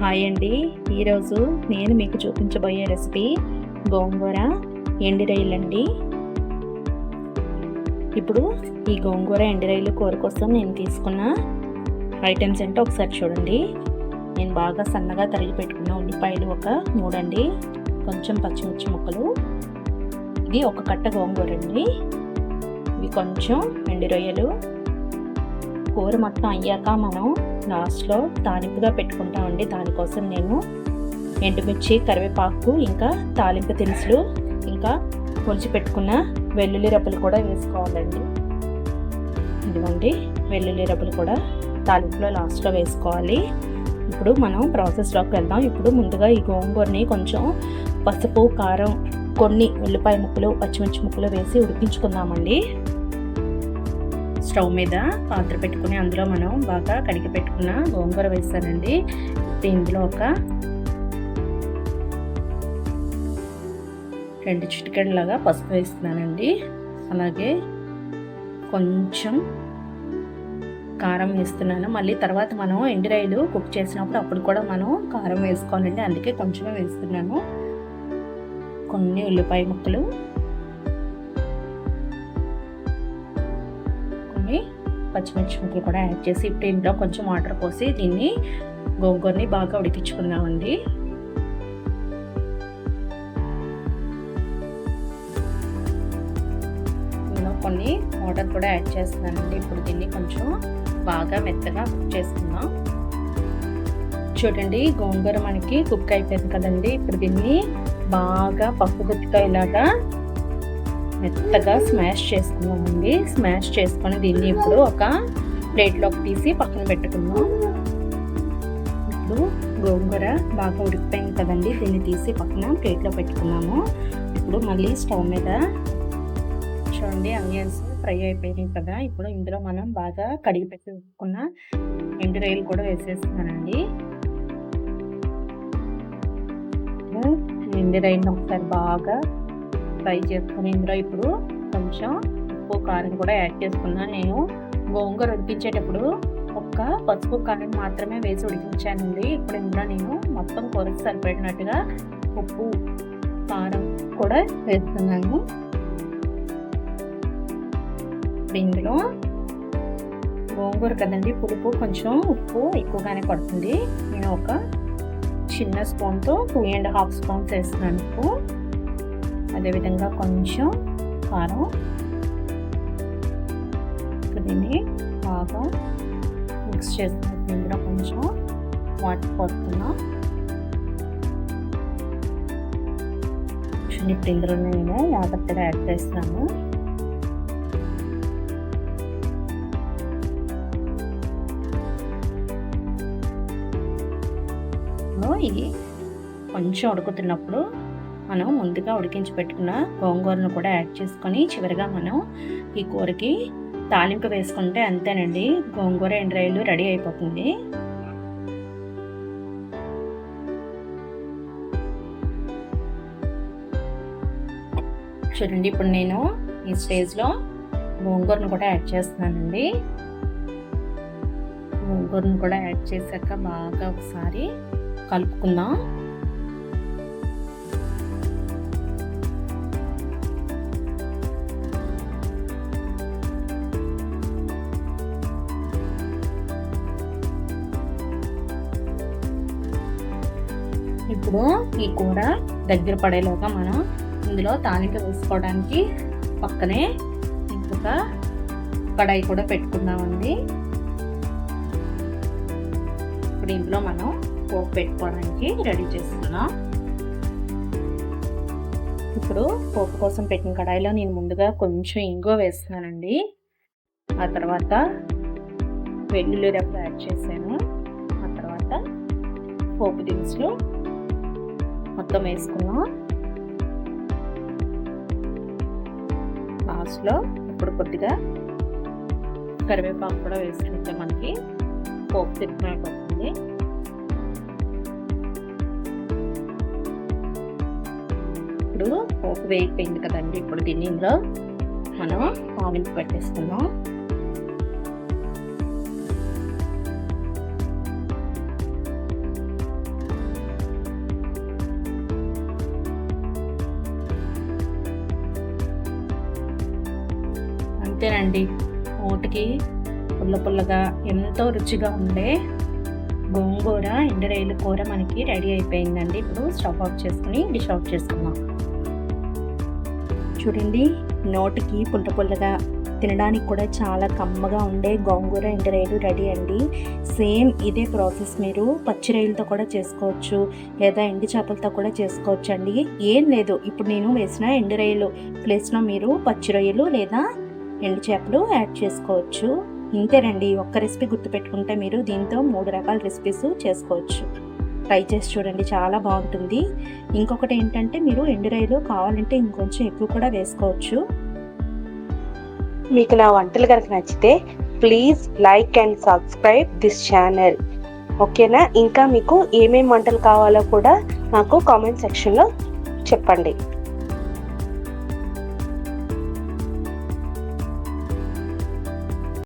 Hi అండి. ఈరోజు నేను మీకు చూపించబోయే రెసిపీ గోంగూర ఎండి అండి. ఇప్పుడు ఈ గోంగూర ఎండిరైలు కూర కోసం నేను తీసుకున్న ఐటమ్స్ ఏంటో ఒకసారి చూడండి. నేను బాగా సన్నగా తరిగి పెట్టుకున్న ఉల్లిపాయలు ఒక మూడండి కొంచెం పచ్చిమిర్చి ముక్కలు. ఇది ఒక కట్ట గోంగూర అండి. ఇవి కొంచెం ఎండి రొయ్యలు కూర మొత్తం అయ్యాక మనం లాస్ట్లో తాలింపుగా పెట్టుకుంటామండి. దానికోసం నేను ఎండుమిర్చి కరివేపాకు ఇంకా తాలింపు దినుసులు ఇంకా పొలిచి పెట్టుకున్న వెల్లుల్లి రబ్బలు కూడా వేసుకోవాలండి. ఇదిగోండి వెల్లుల్లి రబ్బలు కూడా తాలింపులో లాస్ట్లో వేసుకోవాలి. ఇప్పుడు మనం ప్రాసెస్లోకి వెళ్దాం. ఇప్పుడు ముందుగా ఈ గోంగూరని కొంచెం పసుపు కారం కొన్ని ఉల్లిపాయ ముక్కలు పచ్చిమిర్చి ముక్కలు వేసి ఉడికించుకుందామండి. స్టవ్ మీద పాత్ర పెట్టుకుని అందులో మనం బాగా కడిగి పెట్టుకున్న గోంగూర వేస్తానండి. ఇందులో ఒక రెండు చిటికెళ్ళలాగా పసుపు వేస్తున్నానండి. అలాగే కొంచెం కారం వేస్తున్నాను. మళ్ళీ తర్వాత మనం ఎండిరాయిలు కుక్ చేసినప్పుడు అప్పుడు కూడా మనం కారం వేసుకోవాలండి. అందుకే కొంచెమే వేస్తున్నాను. కొన్ని ఉల్లిపాయ ముక్కలు పచ్చిమిర్చి ముక్కలు కూడా యాడ్ చేసి ఇప్పుడు ఇంట్లో కొంచెం వాటర్ పోసి దీన్ని గోంగూరని బాగా ఉడికించుకుందామండి. ఇందులో కొన్ని వాటర్ కూడా యాడ్ చేస్తున్నానండి. ఇప్పుడు దీన్ని కొంచెం బాగా మెత్తగా కుక్ చేసుకుందాం. చూడండి గోంగూర మనకి కుక్ అయిపోయింది కదండి. ఇప్పుడు దీన్ని బాగా పప్పు గుత్తికాయలాగా మెత్తగా స్మాష్ చేసుకున్నామండి స్మాష్ చేసుకొని దీన్ని ఇప్పుడు ఒక ప్లేట్లోకి తీసి పక్కన పెట్టుకున్నాం ఇప్పుడు గోంగూర బాగా ఉడికిపోయింది కదండి దీన్ని తీసి పక్కన ప్లేట్లో పెట్టుకున్నాము. ఇప్పుడు మళ్ళీ స్టవ్ మీద చూడండి ఆనియన్స్ ఫ్రై అయిపోయినాయి కదా. ఇప్పుడు ఇందులో మనం బాగా కడిగి పెట్టుకున్న ఎండు రొయ్యలు కూడా వేసేస్తున్నానండి. ఎండు రొయ్యలు ఒకసారి బాగా ఫ్రై చేసుకుని ఇందులో ఇప్పుడు కొంచెం ఉప్పు కారం కూడా యాడ్ చేసుకున్నాను నేను గోంగూర ఉడికించేటప్పుడు ఒక్క పసుపు కారం మాత్రమే వేసి ఉడికించానండి. ఇప్పుడు ఇందులో నేను మొత్తం కూరకు సరిపడినట్టుగా ఉప్పు కారం కూడా వేస్తున్నాను. ఇప్పుడు ఇందులో గోంగూర కదండి పులుపు కొంచెం ఉప్పు ఎక్కువగానే పడుతుంది. నేను ఒక చిన్న స్పూన్తో టూ అండ్ హాఫ్ స్పూన్స్ వేస్తున్నాను ఉప్పు. అదేవిధంగా కొంచెం కారం. దీన్ని బాగా మిక్స్ చేస్తున్నట్టు ఇందులో కొంచెం వాటర్ పోస్తున్నా. ఇప్పుడు ఇందులో నేను వాటర్ కూడా యాడ్ చేస్తున్నాను. ఇది కొంచెం ఉడుకుతున్నప్పుడు మనం ముందుగా ఉడికించి పెట్టుకున్న గోంగూరను కూడా యాడ్ చేసుకొని చివరిగా మనం ఈ కూరకి తాలింపు వేసుకుంటే అంతేనండి. గోంగూర ఎండ్రాయిలు రెడీ అయిపోతుంది. చూడండి ఇప్పుడు నేను ఈ స్టేజ్లో గోంగూరను కూడా యాడ్ చేస్తున్నానండి. గోంగూరను కూడా యాడ్ చేశాక బాగా ఒకసారి కలుపుకుందాం. ఇప్పుడు ఈ కూర దగ్గర పడేలోగా మనం ఇందులో తాలింపు వేసుకోవడానికి పక్కనే ఇంకొక కడాయి కూడా పెట్టుకుందామండి. ఇప్పుడు ఇందులో మనం పోపు పెట్టుకోవడానికి రెడీ చేసుకున్నాం ఇప్పుడు పోపు కోసం పెట్టిన కడాయిలో నేను ముందుగా కొంచెం ఇంగువ వేస్తున్నానండి. ఆ తర్వాత వెల్లుల్లి రెప్ప యాడ్ చేశాను. ఆ తర్వాత పోపు దినుసులు మొత్తం వేసుకున్నాం. లాస్ట్లో ఇప్పుడు కొద్దిగా కరివేపాకు కూడా వేసుకుంటే మనకి. పోపు తిప్పినట్టు వస్తుంది ఇప్పుడు పోపు వేగిపోయింది కదండి ఇప్పుడు దీనిలో మనం ఆవిన్ పెట్టేసుకుందాం. అంతేనండి. ఓటికి పుల్ల పుల్లగా ఎంతో రుచిగా ఉండే గోంగూర ఎండరేలు కూర మనకి రెడీ అయిపోయిందండి. ఇప్పుడు స్టవ్ ఆఫ్ చేసుకుని డిష్ ఆఫ్ చేసుకుందాం. చూడండి నోటికి పుల్ల పుల్లగా తినడానికి కూడా చాలా కమ్మగా ఉండే గోంగూర ఎండరేలు రెడీ అండి. సేమ్ ఇదే ప్రాసెస్ మీరు పచ్చి రొయ్యలతో కూడా చేసుకోవచ్చు లేదా ఎండు చేపలతో కూడా చేసుకోవచ్చు అండి ఏం లేదు ఇప్పుడు నేను వేసిన ఎండు రైలు ప్లేస్లో మీరు పచ్చి రొయ్యలు లేదా ఎండు చేపలు యాడ్ చేసుకోవచ్చు. ఇంతేనండి ఒక్క రెసిపీ గుర్తుపెట్టుకుంటే మీరు దీంతో మూడు రకాల రెసిపీస్ చేసుకోవచ్చు. ట్రై చేసి చూడండి చాలా బాగుంటుంది. ఇంకొకటి ఏంటంటే మీరు ఎండు రైలు కావాలంటే ఇంకొంచెం ఎక్కువ కూడా వేసుకోవచ్చు. మీకు నా వంటలు కనుక నచ్చితే please like and subscribe this channel. ఓకేనా? ఇంకా మీకు ఏమేమి వంటలు కావాలో కూడా నాకు కామెంట్ సెక్షన్లో చెప్పండి.